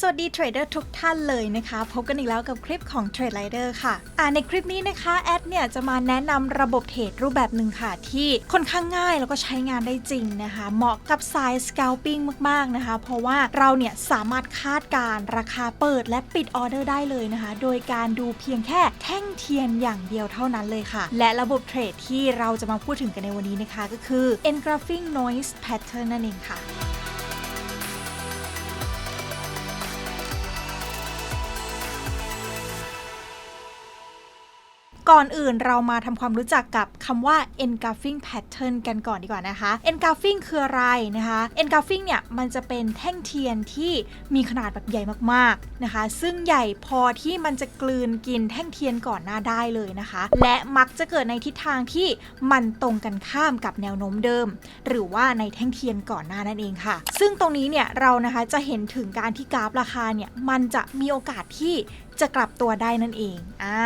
สวัสดีเทรดเดอร์ทุกท่านเลยนะคะ พบกันอีกแล้วกับคลิปของ Trade Rider ค่ะอ่าในคลิปนี้นะคะแอดเนี่ยจะมาแนะนำระบบเทรดรูปแบบหนึ่งค่ะ ที่ค่อนข้างง่ายแล้วก็ใช้งานได้จริงนะคะ เหมาะกับสาย scalping มาก ๆ นะคะ เพราะว่าเราเนี่ยสามารถคาดการ์ราคาเปิดและปิดออเดอร์ได้เลยนะคะ โดยการดูเพียงแค่แท่งเทียนอย่างเดียวเท่านั้นเลยค่ะ และระบบเทรดที่เราจะมาพูดถึงกันในวันนี้นะคะ ก็คือ Engraphing Noise Pattern นั่นเองค่ะ ก่อนอื่นเรามาทำความรู้จักกับคำว่า engulfing pattern กันก่อนดีกว่านะคะ engulfing คืออะไรนะคะ engulfing เนี่ยมันจะเป็นแท่งเทียนที่มีขนาดแบบใหญ่มากๆนะคะ ซึ่งใหญ่พอที่มันจะกลืนกินแท่งเทียนก่อนหน้าได้เลยนะคะ และมักจะเกิดในทิศทางที่มันตรงกันข้ามกับแนวโน้มเดิม หรือว่าในแท่งเทียนก่อนหน้านั่นเองค่ะ ซึ่งตรงนี้เนี่ยเรานะคะจะเห็นถึงการที่กราฟราคาเนี่ยมันจะมีโอกาสที่ จะกลับตัวได้นั่นเองอ่า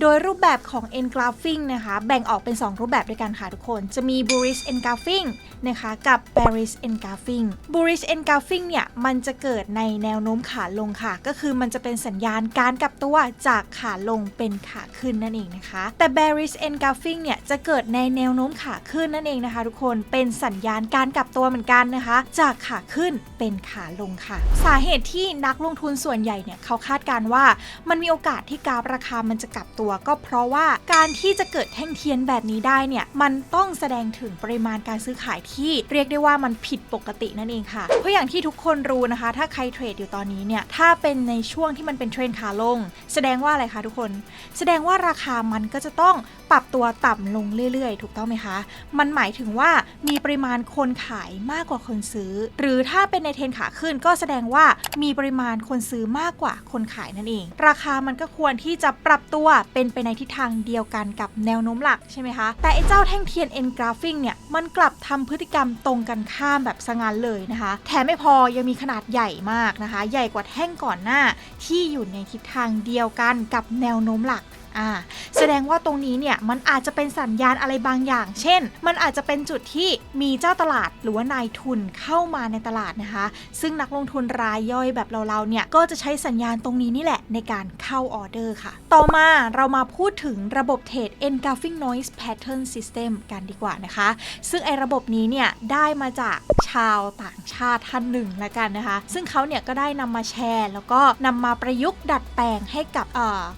โดยรูปแบบของ engulfing นะคะ แบ่งออกเป็น 2 รูปแบบด้วยกันค่ะทุกคน จะมี bullish engulfing นะคะ กับ bearish engulfing bullish engulfing เนี่ย มันจะเกิดในแนวโน้มขาลงค่ะ ก็คือมันจะเป็นสัญญาณการกลับตัวจากขาลงเป็นขาขึ้นนั่นเองนะคะ แต่ bearish engulfing เนี่ย จะเกิดในแนวโน้มขาขึ้นนั่นเองนะคะ ทุกคนเป็นสัญญาณการกลับตัวเหมือนกันนะคะ จากขาขึ้นเป็นขาลงค่ะ สาเหตุที่นักลงทุนส่วนใหญ่เนี่ยเขาคาดการณ์ว่ามันมีโอกาสที่กราฟราคามันจะกลับตัว ก็เพราะว่าการที่จะเกิดแท่งเทียนแบบนี้ได้เนี่ยมันต้องแสดงถึงปริมาณการซื้อขายที่เรียกได้ว่ามันผิดปกตินั่นเองค่ะ เพราะอย่างที่ทุกคนรู้นะคะ ถ้าใครเทรดอยู่ตอนนี้เนี่ยถ้าเป็นในช่วงที่มันเป็นเทรนขาลง แสดงว่าอะไรคะทุกคน แสดงว่าราคามันก็จะต้องปรับตัวต่ำลงเรื่อยๆ ถูกต้องไหมคะ มันหมายถึงว่ามีปริมาณคนขายมากกว่าคนซื้อ หรือถ้าเป็นในเทรนขาขึ้นก็แสดงว่ามีปริมาณคนซื้อมากกว่าคนขายนั่นเองราคามันก็ควรที่จะปรับตัวเป็นไปในทิศทางเดียวกันกับแนวโน้มหลักใช่ไหมคะ แต่ไอ้เจ้าแท่งเทียน N graphing เนี่ย มันกลับทำพฤติกรรมตรงกันข้ามแบบสงานเลยนะคะ แถมไม่พอยังมีขนาดใหญ่มากนะคะ ใหญ่กว่าแท่งก่อนหน้าที่อยู่ในทิศทางเดียวกันกับแนวโน้มหลัก อ่าแสดงว่าตรงนี้เนี่ยมันอาจจะเป็นสัญญาณอะไรบางอย่าง เช่น มันอาจจะเป็นจุดที่มีเจ้าตลาดหรือว่านายทุนเข้ามาในตลาดนะคะ ซึ่งนักลงทุนรายย่อยแบบเราๆเนี่ยก็จะใช้สัญญาณตรงนี้นี่แหละในการเข้าออเดอร์ค่ะ ต่อมาเรามาพูดถึงระบบเทรด engulfing noise pattern system กันดีกว่านะคะ ซึ่งไอ้ระบบนี้เนี่ยได้มาจากชาวต่างชาติท่านหนึ่งละกันนะคะ ซึ่งเขาเนี่ยก็ได้นำมาแชร์ แล้วก็นำมาประยุกต์ดัดแปลงให้กับ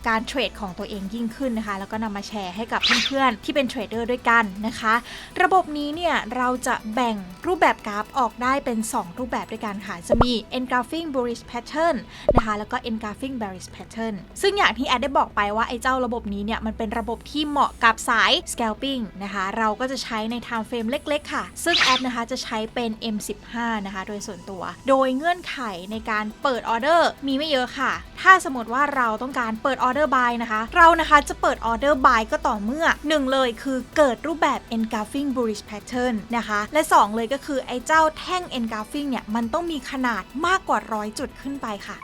การเทรดของตัวเองยิ่งขึ้นนะคะ แล้วก็นำมาแชร์ให้กับเพื่อนๆที่เป็นเทรดเดอร์ด้วยกันนะคะ ระบบนี้เนี่ยเราจะแบ่งรูปแบบกราฟออกได้เป็น 2 รูปแบบด้วยกันค่ะ จะมี engulfing bullish pattern นะคะ แล้วก็ engulfing bearish pattern ซึ่งอย่างที่แอดได้บอกไปว่าไอ้เจ้าระบบนี้เนี่ยมันเป็นระบบที่เหมาะกับสาย scalping นะคะ เราก็จะใช้ใน time frame เล็กๆค่ะ ซึ่งแอดนะคะจะใช้เป็น M15 นะคะ โดยส่วนตัว โดยเงื่อนไขในการเปิดออเดอร์มีไม่เยอะค่ะ ถ้าสมมติว่าเราต้องการเปิดออเดอร์บายนะคะ เรานะคะจะเปิดออเดอร์บายก็ต่อเมื่อ 1 เลยคือเกิดรูปแบบ engulfing bullish pattern นะคะ และ 2 เลยก็คือไอ้เจ้าแท่ง engulfing เนี่ย มันต้องมีขนาดมากกว่า 100 จุดขึ้นไปค่ะ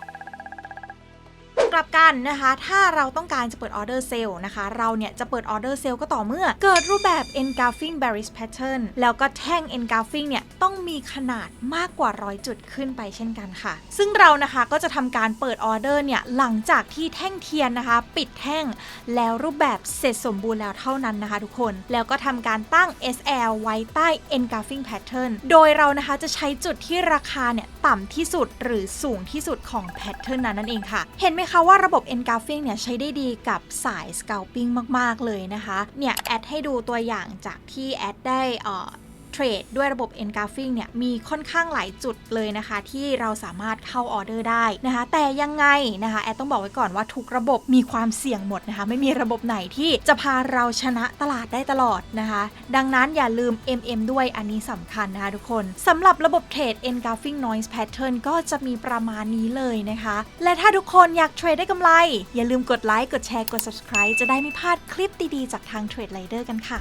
กลับกันนะคะ ถ้าเราต้องการจะเปิดออเดอร์เซลล์นะคะ เราเนี่ยจะเปิดออเดอร์เซลล์ก็ต่อเมื่อ เกิดรูปแบบ engulfing bearish pattern แล้วก็แท่ง engulfing เนี่ยต้องมีขนาดมากกว่า100จุดขึ้นไปเช่นกันค่ะ ซึ่งเรานะคะก็จะทำการเปิดออเดอร์เนี่ยหลังจากที่แท่งเทียนนะคะ ปิดแท่งแล้วรูปแบบเสร็จสมบูรณ์แล้วเท่านั้นนะคะทุกคน แล้วก็ทำการตั้ง SL ไว้ใต้ engulfing pattern โดยเรานะคะจะใช้จุดที่ราคาเนี่ยต่ำที่สุดหรือสูงที่สุดของ pattern นั้นนั่นเองค่ะ เห็นไหมคะะว่าระบบ engulfing เนี่ยใช้ได้ดีกับสาย scalping มาก ๆ เลยนะคะ เนี่ย แอดให้ดูตัวอย่างจากที่แอดได้ เทรดด้วยระบบ engulfing เนี่ยมีค่อนข้างหลายจุดเลยนะคะ ที่เราสามารถเข้าออเดอร์ได้นะคะ แต่ยังไงนะคะแอดต้องบอกไว้ก่อนว่าทุกระบบมีความเสี่ยงหมดนะคะ ไม่มีระบบไหนที่จะพาเราชนะตลาดได้ตลอดนะคะ ดังนั้นอย่าลืม MM ด้วยอันนี้สำคัญนะคะทุกคนสำหรับระบบเทรด engulfing noise pattern ก็จะมีประมาณนี้เลยนะคะ และถ้าทุกคนอยากเทรดได้กำไร อย่าลืมกดไลค์กดแชร์กด subscribe จะได้ไม่พลาดคลิปดีๆ จากทาง Trade Rider กันค่ะ